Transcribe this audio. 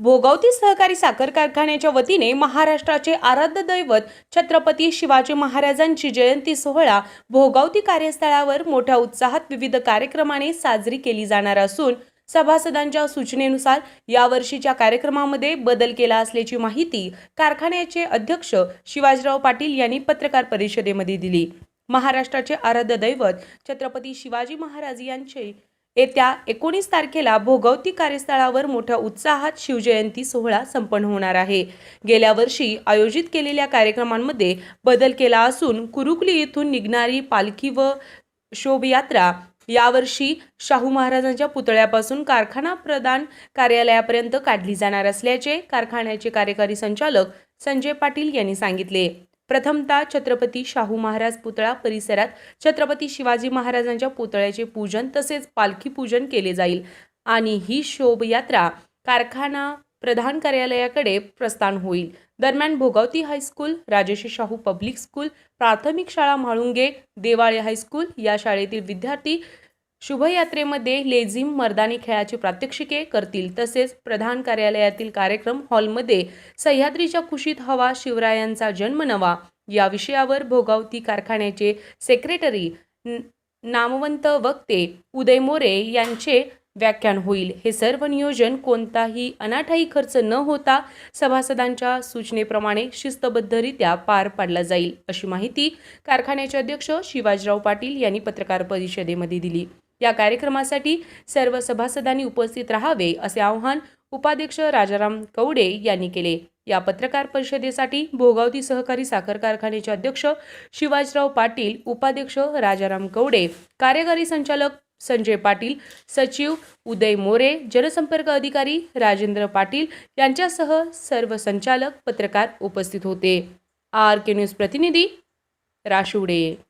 भोगावती सहकारी साखर कारखान्याच्या वतीने महाराष्ट्राचे आराध्य दैवत छत्रपती शिवाजी महाराजांची जयंती सोहळा भोगावती कार्यस्थळावर मोठ्या उत्साहात विविध कार्यक्रमाने साजरी केली जाणार असून सभासदांच्या सूचनेनुसार यावर्षीच्या कार्यक्रमामध्ये बदल केला असल्याची माहिती कारखान्याचे अध्यक्ष शिवाजीराव पाटील यांनी पत्रकार परिषदेमध्ये दिली. महाराष्ट्राचे आराध्य दैवत छत्रपती शिवाजी महाराज यांचे येत्या एकोणीस तारखेला भोगवती कार्यस्थळावर मोठ्या उत्साहात शिवजयंती सोहळा संपन्न होणार आहे. गेल्या वर्षी आयोजित केलेल्या कार्यक्रमांमध्ये बदल केला असून कुरुकली येथून निघणारी पालखी व शोभयात्रा यावर्षी शाहू महाराजांच्या पुतळ्यापासून कारखाना प्रदान कार्यालयापर्यंत काढली जाणार असल्याचे कारखान्याचे कार्यकारी संचालक संजय पाटील यांनी सांगितले. प्रथमतः छत्रपती शाहू महाराज पुतळा परिसरात छत्रपती शिवाजी महाराजांच्या पुतळ्याचे पूजन तसेच पालखी पूजन केले जाईल. आणि ही शोभयात्रा कारखाना प्रधान कार्यालयाकडे प्रस्थान होईल. दरम्यान Bhogawati high school Rajesh Shahu public school प्राथमिक शाळा म्हाळुंगे देवाळे हायस्कूल या शाळेतील विद्यार्थी शुभयात्रेमध्ये लेझिम मर्दानी खेळाची प्रात्यक्षिके करतील. तसेच प्रधान कार्यालयातील कार्यक्रम हॉलमध्ये सह्याद्रीच्या कुशीत हवा शिवरायांचा जन्म नवा या विषयावर भोगावती कारखान्याचे सेक्रेटरी नामवंत वक्ते उदय मोरे यांचे व्याख्यान होईल. हे सर्व नियोजन कोणताही अनाठाई खर्च न होता सभासदांच्या सूचनेप्रमाणे शिस्तबद्धरित्या पार पाडला जाईल अशी माहिती कारखान्याचे अध्यक्ष शिवाजीराव पाटील यांनी पत्रकार परिषदेमध्ये दिली. या कार्यक्रमासाठी सर्व सभासदांनी उपस्थित राहावे असे आवाहन उपाध्यक्ष राजाराम कवडे यांनी केले. या पत्रकार परिषदेसाठी भोगावती सहकारी साखर कारखान्याचे अध्यक्ष शिवाजीराव पाटील उपाध्यक्ष राजाराम कवडे कार्यकारी संचालक संजय पाटील सचिव उदय मोरे जनसंपर्क अधिकारी राजेंद्र पाटील यांच्यासह सर्व संचालक पत्रकार उपस्थित होते. आर के न्यूज प्रतिनिधी राशिवडे.